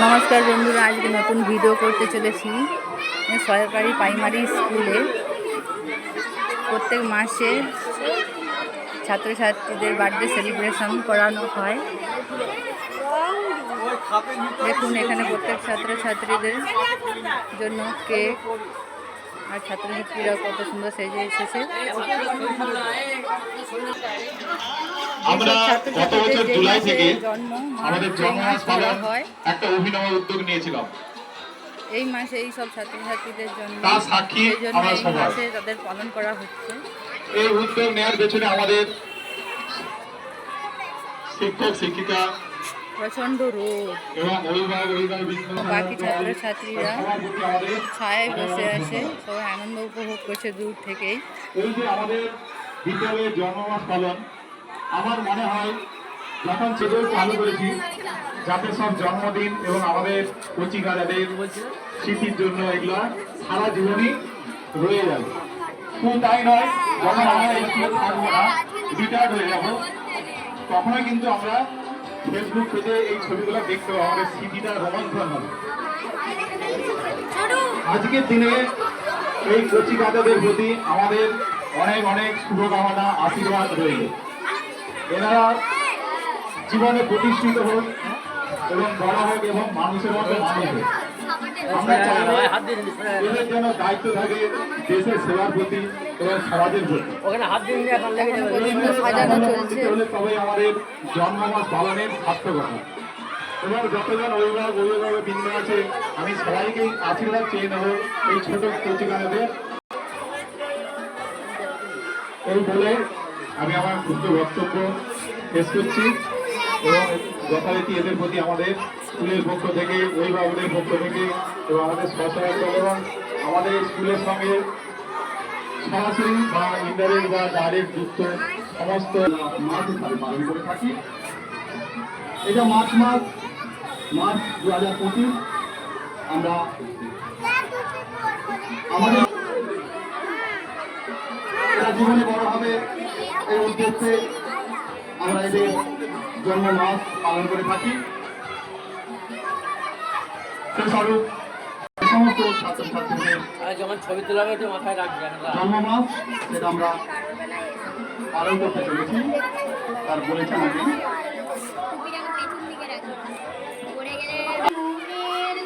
নমস্কার বন্ধুরা, আজকে নতুন ভিডিও করতে চলেছি। সরকারি প্রাইমারি স্কুলে প্রত্যেক মাসে ছাত্রছাত্রীদের বার্থডে সেলিব্রেশন করানো হয়। দেখুন, এখানে প্রত্যেক ছাত্রছাত্রীদের জন্য কেক আর ছাত্রছাত্রীরা কত সুন্দর সেজে এসেছে। আমরা গত বছর জুলাই থেকে জন্ম আমাদের জন্মমাস করা পালন একটা অভিনব উদ্যোগ নিয়েছিলাম। এই মাসে এই সব ছাত্রছাত্রীদের জন্য সেই জন্য এই মাসে তাদের পালন করা হচ্ছে। এই উদ্যোগ নেওয়ার পেছনে আমাদের শিক্ষক শিক্ষিকা প্রচণ্ড রোদ। বাকি ছাত্রছাত্রীরা ছায়ায় বসে আছে সবাই আনন্দ উপভোগ করছে দূর থেকেই। এই যে আমাদের বিদ্যালয়ের জন্মমাস পালন আমার মনে হয় যখন ছেলে চালু করেছি যাতে সব জন্মদিন এবং আমাদের কচিকারাদের স্মৃতির জন্য এগুলো সারা জীবনই রয়ে যাবে। শুধু তাই নয় যখন আমরা স্কুলে থাকব না রিটায়ার্ড হয়ে যাব তখনই কিন্তু আমরা ফেসবুক পেজে এই ছবিগুলো দেখতে পাবো। আমাদের স্মৃতিটা রোমাঞ্চন হবে। আজকের দিনে এই কচি কাজাদের প্রতি আমাদের অনেক অনেক শুভকামনা আশীর্বাদ রইল। এনারা জীবনে প্রতিষ্ঠিত হোক এবং বড় হোক এবং মানুষের মতো মানুষ হোক। আমরা চাইব এদের যেন দায়িত্ব থাকে দেশের সেবার প্রতি এবং সমাজের প্রতি। ওখানে হাত দিন হলে তবেই আমাদের জন্মমাস পালনের সার্থকতা এবং যতজন অভিভাবক অভিভাবক বৃন্দ আছে আমি সবাইকে আশীর্বাদ চেয়ে নেব এই ছোট কচিকানাদের এই বলে আমি আমার ক্ষুদ্র বক্তব্য শেষ করছি। এবং যথারীতি এদের প্রতি আমাদের স্কুলের পক্ষ থেকে অভিভাবকদের পক্ষ থেকে এবং আমাদের সহায়তা এবং আমাদের স্কুলের সঙ্গে সরাসরি বা ইন্টারনেট বা ডাইরেক্ট যুক্ত সমস্ত মাস হিসাবে পালন করে থাকি। এটা মার্চ মাস মার্চ দু হাজার পঁচিশ। আমরা আমাদের জীবনে বড় হবে এই উদ্দেশ্যে আমরা এদের জন্ম মাস পালন করে থাকি। সমস্ত ছাত্রছাত্রীদের যখন ছবি তোলা হবে মাথায় রাখবে জন্ম মাস সেটা আমরা পালন করতে চলেছি। তার বলেছেন আগে। মনের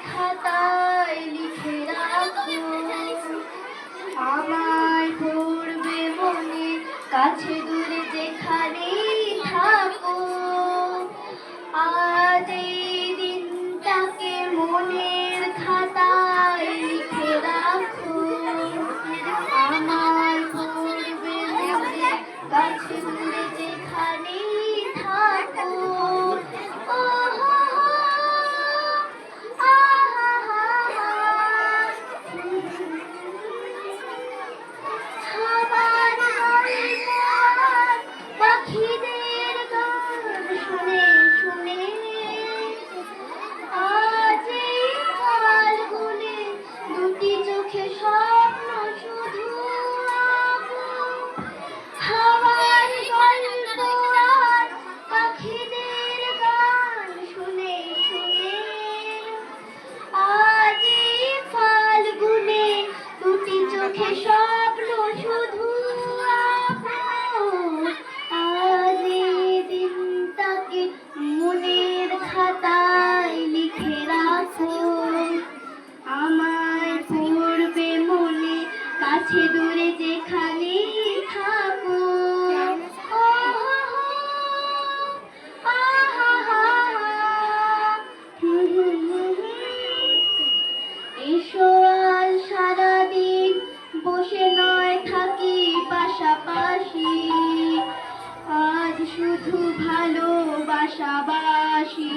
ভালোবাসাবাসি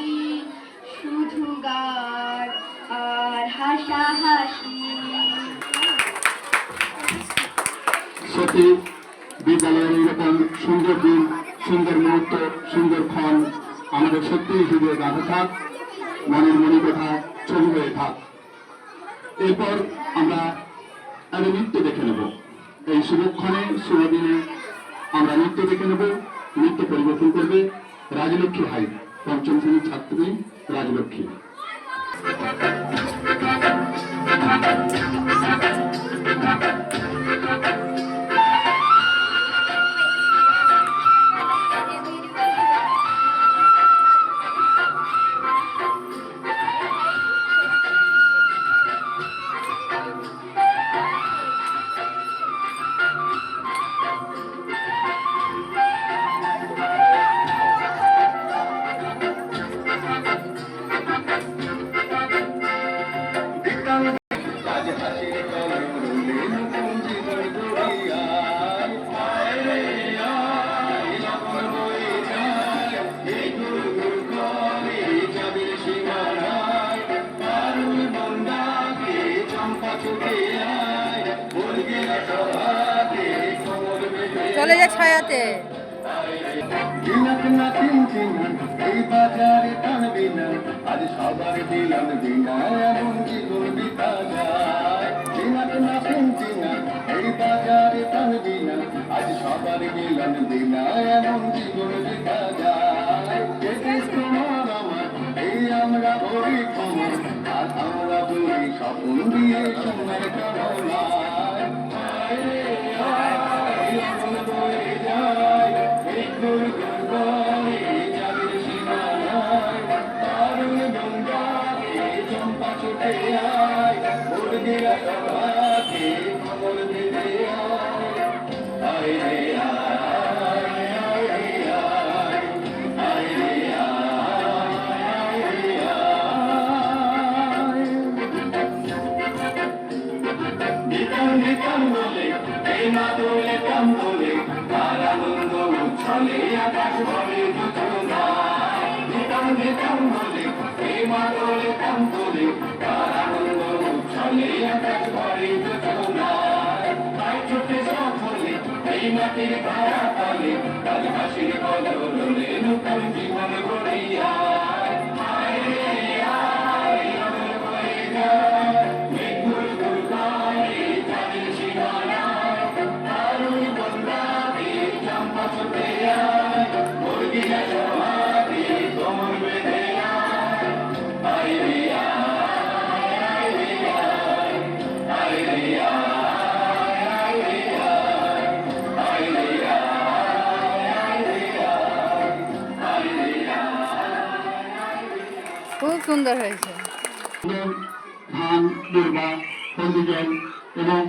শুধু গান আর হাসাহাসি। সত্যি বিদ্যালয়ের এইরকম সুন্দর দিন, সুন্দর মুহূর্ত, সুন্দর ক্ষণ আমাদের সত্যি হৃদয়ে গাঁথা থাক, মনের মনে কথা ছবি হয়ে থাক। এরপর আমরা একটা নৃত্য দেখে নেব। এই শুভক্ষণে, শুভদিনে আমরা নৃত্য দেখে নেব, নৃত্য পরিবেশন করবে राजलक्ष्मी हाई पंचम श्रेणी छात्री राजलक्ष्मी। চলে যা ছায়াতে। আজ বিতা যায় এই যায় আমার আর আমরা বলি স্বপ্ন দিয়ে সোনার কামনায় মাটির ভাড়া তলে কাল হাসির বদলে নতুন জীবন গড়িয়া খুব সুন্দর হয়েছে। ধান দুর্বা পঞ্জিজন এবং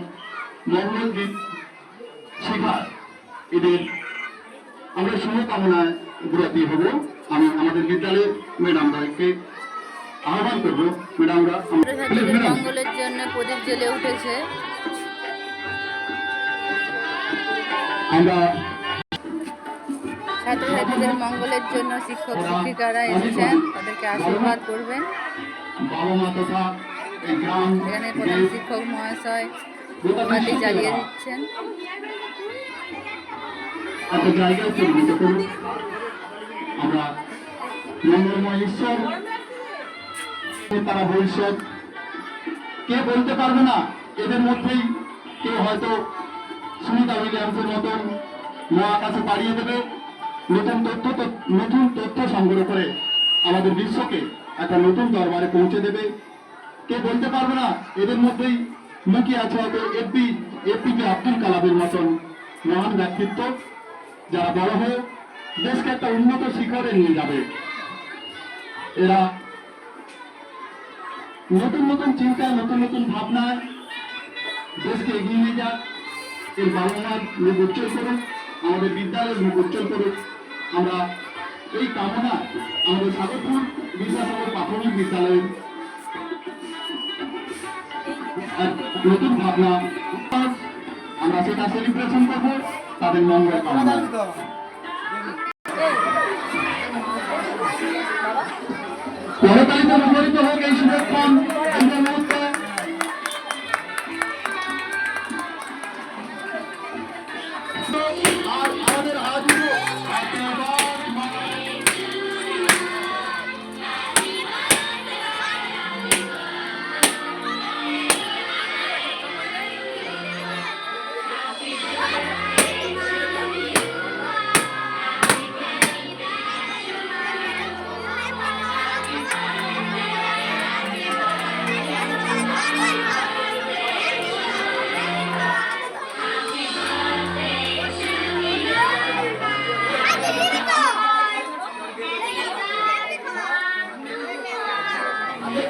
মঙ্গলদ্বীপ শিখার এদের আমরা শুভকামনায় ব্রতী হব। আমি আমাদের বিদ্যালয়ের ম্যাডামদেরকে আহ্বান করব। ম্যাডামরা মঙ্গলের জন্য প্রদীপ জ্বেলে উঠেছে। আমরা ছাত্রছাত্রীদের মঙ্গলের জন্য শিক্ষক, শিক্ষিকারা এসেছেন। তাদেরকে আশীর্বাদ করবেন। এখানে প্রধান শিক্ষক মহাশয় বাতি জ্বালিয়ে দিচ্ছেন। তারা ভবিষ্যৎ কে বলতে পারবে না? এদের মধ্যেই কেউ হয়তো সুনিতা উইলিয়ামসের মতন মহাকাশে পাড়িয়ে দেবে। নতুন তথ্য নতুন তথ্য সংগ্রহ করে আমাদের বিশ্বকে একটা নতুন দরবারে পৌঁছে দেবে। কে বলতে পারবে না? এদের মধ্যেই লুকিয়ে আছে হয়তো এপি এপিজে আব্দুল কালামের মতন মহান ব্যক্তিত্ব। যারা বড় হয়ে দেশকে একটা উন্নত শিখরে নিয়ে যাবে। এরা নতুন নতুন চিন্তায় নতুন নতুন ভাবনায় দেশকে এগিয়ে নিয়ে যাক। এই বাবা মার মুখ উজ্জ্বল করুক, আমাদের বিদ্যালয়ের মুখ উজ্জ্বল করুক। আমরা এই কামনা আমাদের সাগরপুর বিদ্যাসাগর প্রাথমিক বিদ্যালয়ের নতুন ভাবনা আমরা সেটা সেলিব্রেশন করব, তাদের মঙ্গল কামনা। করতালিতে মুখরিত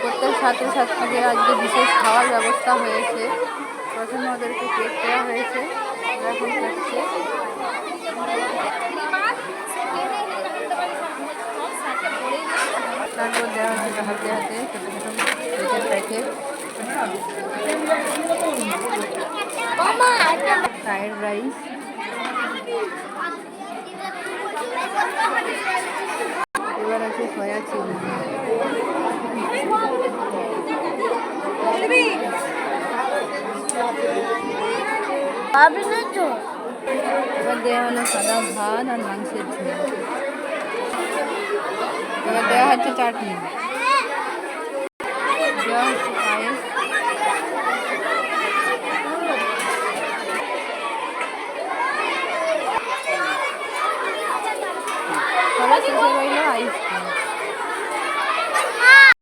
প্রত্যেক ছাত্রছাত্রীদের আজকে বিশেষ খাওয়ার ব্যবস্থা হয়েছে। প্রথমে ওদেরকে কেক দেওয়া হয়েছে এখন খাচ্ছে। তারপর দেওয়া হচ্ছে হাতে হাতে ছোটো কেকের প্যাকেট ফ্রায়েড রাইস এবার দেওয়া হলো সাদা ভাত আর মাংসের ঝোল। দেওয়া হচ্ছে চাটনি। দেওয়া হচ্ছে পায়েস। আইস